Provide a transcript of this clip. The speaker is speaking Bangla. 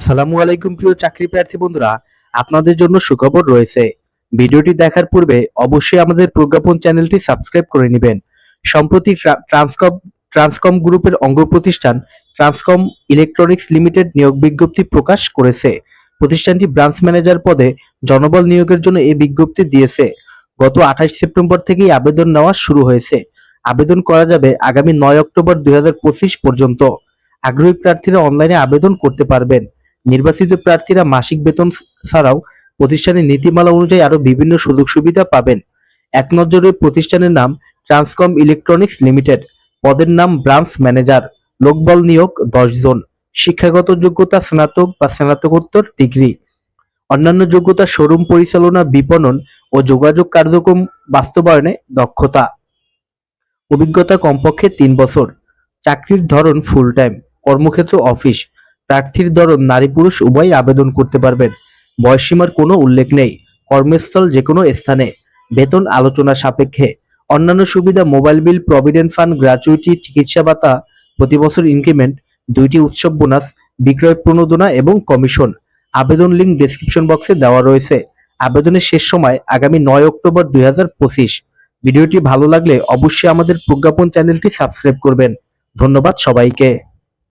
আসসালামু আলাইকুম, প্রিয় চাকরি প্রার্থী বন্ধুরা। আপনাদের জন্য সুখবর রয়েছে। ভিডিওটি দেখার পূর্বে অবশ্যই আমাদের প্রজ্ঞাপন চ্যানেলটি সাবস্ক্রাইব করে নেবেন। সম্প্রতি ট্রা- ট্রান্সকম ট্রান্সকম গ্রুপের অঙ্গ প্রতিষ্ঠান ট্রান্সকম ইলেকট্রনিক্স লিমিটেড নিয়োগ বিজ্ঞপ্তি প্রকাশ করেছে। প্রতিষ্ঠানটি ব্রাঞ্চ ম্যানেজার পদে জনবল নিয়োগের জন্য এই বিজ্ঞপ্তি দিয়েছে। গত আঠাশ সেপ্টেম্বর থেকেই আবেদন নেওয়া শুরু হয়েছে। আবেদন করা যাবে আগামী নয় অক্টোবর দুই হাজার পঁচিশ পর্যন্ত। আগ্রহী প্রার্থীরা অনলাইনে আবেদন করতে পারবেন। নির্বাচিত প্রার্থীরা মাসিক বেতন ছাড়াও প্রতিষ্ঠানের নীতিমালা অনুযায়ী আরও বিভিন্ন সুযোগ সুবিধা পাবেন। এক নজরে প্রতিষ্ঠানের নাম ট্রান্সকম ইলেকট্রনিক্স লিমিটেড, পদের নাম ব্রাঞ্চ ম্যানেজার, লোকবল নিয়োগ দশ জন, শিক্ষাগত যোগ্যতা স্নাতক বা স্নাতকোত্তর ডিগ্রি। অন্যান্য যোগ্যতা শোরুম পরিচালনা, বিপণন ও যোগাযোগ কার্যক্রম বাস্তবায়নে দক্ষতা। অভিজ্ঞতা কমপক্ষে তিন বছর। চাকরির ধরন ফুল টাইম কর্মক্ষেত্র অফিস প্রার্থীর ধরন নারী পুরুষ উভয়ই আবেদন করতে পারবেন। বয়সসীমার কোনো উল্লেখ নেই। কর্মস্থল যে কোনো স্থানে। বেতন আলোচনা সাপেক্ষে। অন্যান্য সুবিধা mobile bill, provident fund gratuity চিকিৎসা ভাতা প্রতি বছর ইনক্রিমেন্ট, দুইটি উৎসব বোনাস, বিক্রয় প্রণোদনা এবং কমিশন। আবেদন লিঙ্ক ডেসক্রিপশন বক্সে দেওয়া রয়েছে। আবেদনের শেষ সময় আগামী নয় অক্টোবর দুই হাজার পঁচিশ। ভিডিওটি ভালো লাগলে অবশ্যই আমাদের প্রজ্ঞাপন চ্যানেলটি সাবস্ক্রাইব করবেন। ধন্যবাদ সবাইকে।